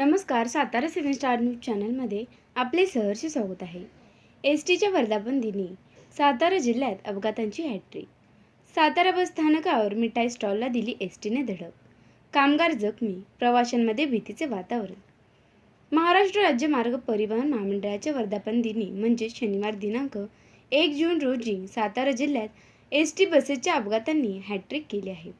नमस्कार सातारा सेवन star news चॅनलमध्ये आपले सहर्ष स्वागत आहे. एस टीच्या वर्धापन दिनी सातारा जिल्ह्यात अपघातांची हॅट्रिक. सातारा बस स्थानकावर मिठाई स्टॉलला दिली एस टीने धडक. कामगार जखमी प्रवाशांमध्ये भीतीचे वातावरण. महाराष्ट्र राज्य मार्ग परिवहन महामंडळाच्या वर्धापन दिनी म्हणजे शनिवार दिनांक एक जून रोजी सातारा जिल्ह्यात एस टी बसेसच्या अपघातांनी हॅट्रिक केली आहे.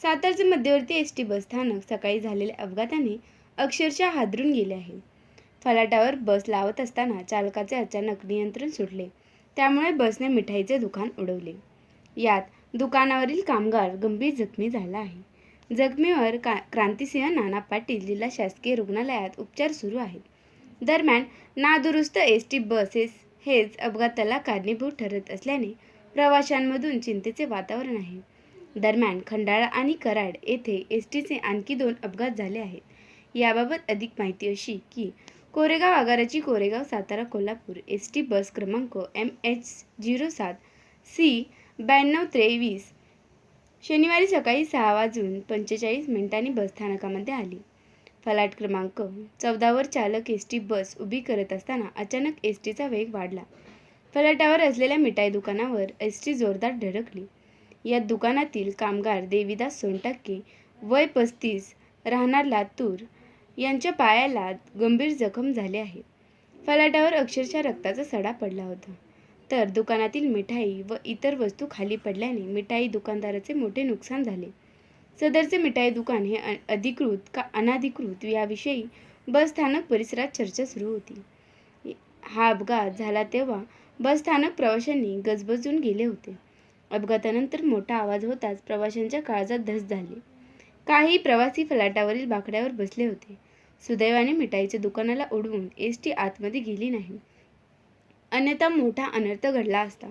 सातारचे मध्यवर्ती एस टी बस स्थानक सकाळी झालेल्या अपघाताने अक्षरशः हादरून गेले आहे. फलाटावर बस लावत असताना चालकाचे अचानक नियंत्रण सुटले. त्यामुळे बसने मिठाईचे दुकान उडवले. यात दुकानावरील कामगार गंभीर जखमी झाला आहे. जखमीवर का क्रांतिसिंह नाना पाटील जिल्हा शासकीय रुग्णालयात उपचार सुरू आहेत. दरम्यान नादुरुस्त एस टी बसेस हेच अपघाताला कारणीभूत ठरत असल्याने प्रवाशांमधून चिंतेचे वातावरण आहे. दरम्यान खंडाळा आणि कराड येथे एस टीचे आणखी दोन अपघात झाले आहेत. याबाबत अधिक माहिती अशी की Koregaon आगाराची Koregaon Satara Kolhapur S T bus क्रमांक एम एच झिरो सात सी ब्याण्णव त्रेवीस शनिवारी सकाळी सहा वाजून पंचेचाळीस मिनिटांनी बसस्थानकामध्ये आली. फलाट क्रमांक चौदावर चालक एस टी बस उभी करत असताना अचानक एस टीचा वेग वाढला. फलाटावर असलेल्या मिठाई दुकानावर एस टी जोरदार धडकली. या दुकानातील कामगार देवीदास सोनटक्के वय पस्तीस राहणार लातूर यांच्या पायाला गंभीर जखम झाले आहे. फलाटावर अक्षरशः रक्ताचा सडा पडला होता. तर दुकानातील मिठाई व इतर वस्तू खाली पडल्याने मिठाई दुकानदाराचे मोठे नुकसान झाले. सदरचे मिठाई दुकान हे अ- अधिकृत का अनाधिकृत याविषयी बस स्थानक परिसरात चर्चा सुरू होती. हा अपघात झाला तेव्हा बस स्थानक प्रवाशांनी गजबजून गेले होते. अपघातानंतर मोठा आवाज होताच प्रवाशांच्या काळजात धस झाले. काही प्रवासी फलाटावरील बाकड्यावर बसले होते. सुदैवाने मिठाईच्या दुकानाला उडवून एस टी आतमध्ये गेली नाही. अन्यथा मोठा अनर्थ घडला असता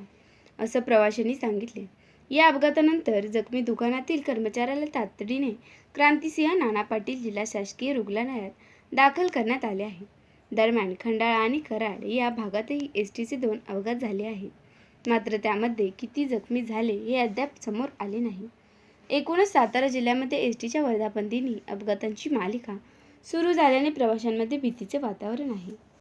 असं प्रवाशांनी सांगितले. या अपघातानंतर जखमी दुकानातील कर्मचाऱ्याला तातडीने क्रांतिसिंह नाना पाटील जिल्हा शासकीय रुग्णालयात दाखल करण्यात आले आहे. दरम्यान खंडाळा आणि कराड या भागातही एस टीचे दोन अपघात झाले आहेत. मात्र त्यामध्ये किती जखमी झाले हे अद्याप समोर आले नाही. एकूणच सातारा जिल्ह्यामध्ये एस टीच्या वर्धापन दिनी अपघातांची मालिका सुरू झाल्याने प्रवाशांमध्ये भीतीचे वातावरण आहे.